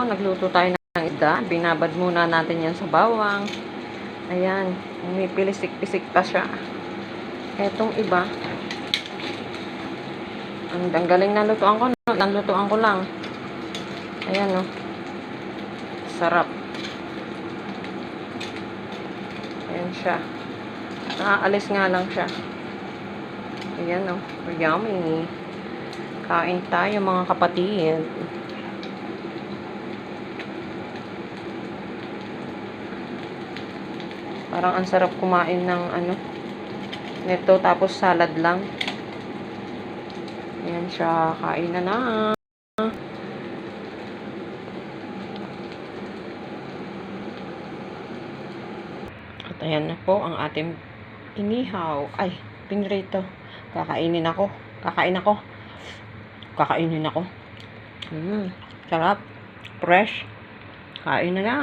po, nagluto tayo ng isda. Binabad muna natin yan sa bawang. Ayan, may pilisik-pisik pa siya. Etong iba, ang, ang galing na lutuan ko, no? Nalutuan ko lang. Ayan, no. Sarap. Ayan siya. Nakaalis nga lang siya. Ayan, no. Yummy. Kain tayo, mga kapatid. Parang ang sarap kumain ng ano, nito tapos salad lang. Ayan siya, kain na na. At ayan na po ang ating inihaw. Ay, pinrito. Kakainin ako. Kakain ako. Kakainin ako. Mm, sarap. Fresh. Kain na na.